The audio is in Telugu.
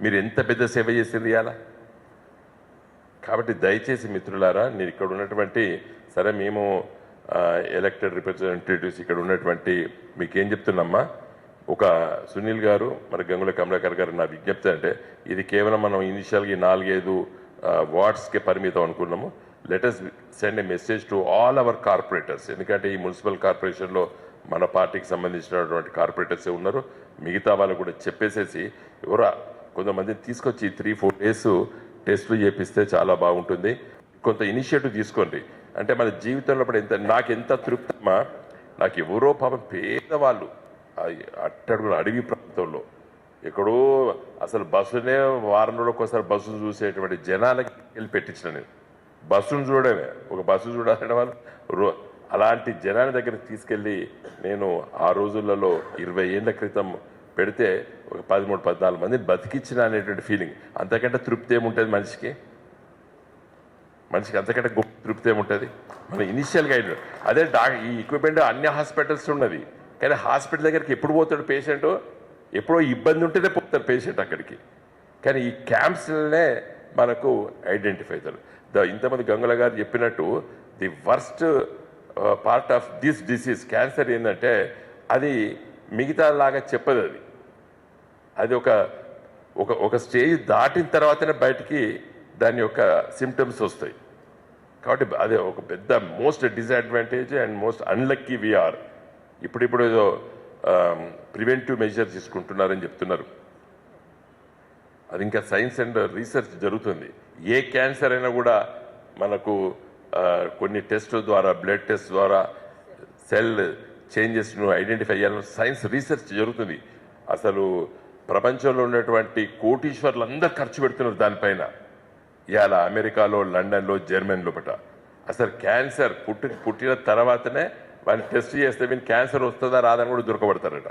మీరు ఎంత పెద్ద సేవ చేసింది ఇలా కాబట్టి దయచేసి మిత్రులారా నేను ఇక్కడ ఉన్నటువంటి సరే మేము ఎలక్టెడ్ రిప్రజెంటేటివ్స్ ఇక్కడ ఉన్నటువంటి మీకేం చెప్తున్నామ్మా ఒక సునీల్ గారు మరి గంగుల కమలాకర్ గారు నా విజ్ఞప్తి అంటే ఇది కేవలం మనం ఇనిషియల్గా నాలుగైదు వార్డ్స్కే పరిమితం అనుకున్నాము. Let us send a message to all our corporators ఎందుకంటే ఈ మున్సిపల్ కార్పొరేషన్లో మన పార్టీకి సంబంధించినటువంటి కార్పొరేటర్సే ఉన్నారు. మిగతా వాళ్ళు కూడా చెప్పేసేసి ఎవరో కొంతమందిని తీసుకొచ్చి త్రీ ఫోర్ డేస్ టెస్టులు చేపిస్తే చాలా బాగుంటుంది. కొంత ఇనిషియేటివ్ తీసుకోండి. అంటే మన జీవితంలో ఇప్పుడు ఎంత నాకు ఎంత తృప్తమా? నాకు ఎవరో పాపం పేదవాళ్ళు. అట్టడుగు అట్టడుగున అడవి ప్రాంతంలో. ఎక్కడో అసలు బస్సునే వారం రోజులకు ఒకసారి బస్సును చూసేటువంటి జనాలకి వెళ్ళి పెట్టించిన నేను. బస్సును చూడమే ఒక బస్సు చూడాలంటే వాళ్ళు అలాంటి జనాల దగ్గరికి తీసుకెళ్ళి నేను ఆ రోజులలో ఇరవై ఏళ్ళ క్రితం పెడితే ఒక పదమూడు పద్నాలుగు మందిని బతికించిన అనేటువంటి ఫీలింగ్ అంతకంటే తృప్తి ఏముంటుంది మనిషికి? మనిషికి అంతకంటే గొప్ప తృప్తి ఏముంటుంది? మన ఇనిషియల్గా గైడ్ అదే డా ఈ ఎక్విప్మెంట్ అన్ని హాస్పిటల్స్ ఉన్నది. కానీ హాస్పిటల్ దగ్గరికి ఎప్పుడు పోతాడు పేషెంట్ ఎప్పుడో ఇబ్బంది ఉంటేనే పోతాడు పేషెంట్ అక్కడికి. కానీ ఈ క్యాంప్స్లనే మనకు ఐడెంటిఫై అవుతారు ద ఇంతమంది గంగుల గారు చెప్పినట్టు the worst part of this disease cancer ఏంటంటే అది మిగతా లాగా చెప్పదు అది. అది ఒక ఒక ఒక స్టేజ్ దాటిన తర్వాతనే బయటికి దాని యొక్క సిమ్టమ్స్ వస్తాయి. కాబట్టి అదే ఒక పెద్ద most disadvantage and most unlucky we are ఇప్పుడిప్పుడు ఏదో ప్రివెంటివ్ మెజర్ తీసుకుంటున్నారని చెప్తున్నారు. అది ఇంకా సైన్స్ అండ్ రీసెర్చ్ జరుగుతుంది. ఏ క్యాన్సర్ అయినా కూడా మనకు కొన్ని టెస్టుల ద్వారా బ్లడ్ టెస్ట్ ద్వారా సెల్ చేంజెస్ను ఐడెంటిఫై చేయాలని సైన్స్ రీసెర్చ్ జరుగుతుంది. అసలు ప్రపంచంలో ఉన్నటువంటి కోటీశ్వర్లు అందరు ఖర్చు పెడుతున్నారు దానిపైన. ఇవాళ అమెరికాలో లండన్లో జర్మనీలో బట అసలు క్యాన్సర్ పుట్టి పుట్టిన తర్వాతనే వాళ్ళు టెస్ట్ చేస్తే వీళ్ళు క్యాన్సర్ వస్తుందా రాదని కూడా దొరకబడతారట.